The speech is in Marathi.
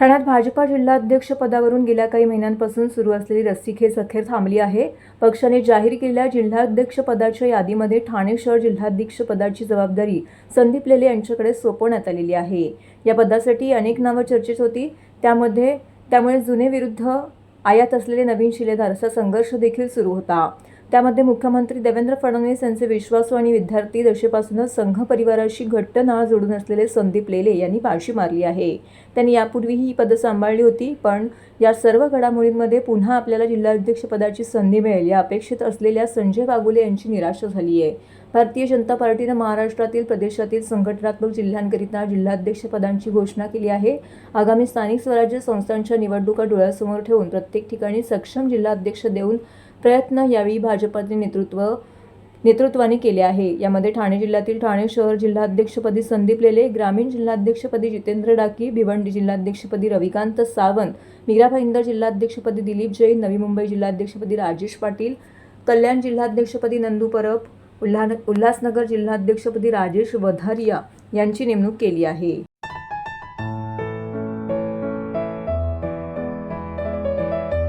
ठाण्यात भाजपा जिल्हाध्यक्ष पदावरून गेल्या काही महिन्यांपासून सुरू असलेली रस्सीखेच अखेर थांबली आहे. पक्षाने जाहीर केलेल्या जिल्हाध्यक्ष पदाच्या यादीमध्ये ठाणे शहर जिल्हाध्यक्ष पदाची जबाबदारी संदीप लेले यांच्याकडे सोपवण्यात आलेली आहे. या पदासाठी अनेक नावं चर्चेत होती. त्यामध्ये त्यामुळे जुने विरुद्ध आयात असलेले नवीन शिलेदार असा संघर्ष देखील सुरू होता. त्यामध्ये मुख्यमंत्री देवेंद्र फडणवीस यांचे विश्वासू आणि विद्यार्थी दशेपासूनच संघ परिवाराशी घट्ट नाळ जोडून असलेले संदीप लेले यांनी बाजी मारली आहे. त्यांनी यापूर्वीही ही पदं सांभाळली होती पण या सर्व घडामोडींमध्ये पुन्हा आपल्याला जिल्हाध्यक्षपदाची संधी मिळेल. या अपेक्षित असलेल्या संजय वागुले यांची निराशा झाली आहे. भारतीय जनता पार्टीनं महाराष्ट्रातील प्रदेशातील संघटनात्मक जिल्ह्यांकरिता जिल्हाध्यक्षपदांची घोषणा केली आहे. आगामी स्थानिक स्वराज्य संस्थांच्या निवडणुका डोळ्यासमोर ठेवून प्रत्येक ठिकाणी सक्षम जिल्हाध्यक्ष देऊन प्रयत्न यावेळी भाजपाचे नेतृत्व नेतृत्वाने केले आहे. यामध्ये ठाणे जिल्ह्यातील ठाणे शहर जिल्हाध्यक्षपदी संदीप लेले ग्रामीण जिल्हाध्यक्षपदी जितेंद्र डाकी भिवंडी जिल्हाध्यक्षपदी रविकांत सावंत मीरा भाईंदर जिल्हाध्यक्षपदी दिलीप जैन नवी मुंबई जिल्हाध्यक्षपदी राजेश पाटील कल्याण जिल्हाध्यक्षपदी नंदू परब उल्हा उल्हासनगर जिल्हाध्यक्षपदी राजेश वधारिया यांची नेमणूक केली आहे.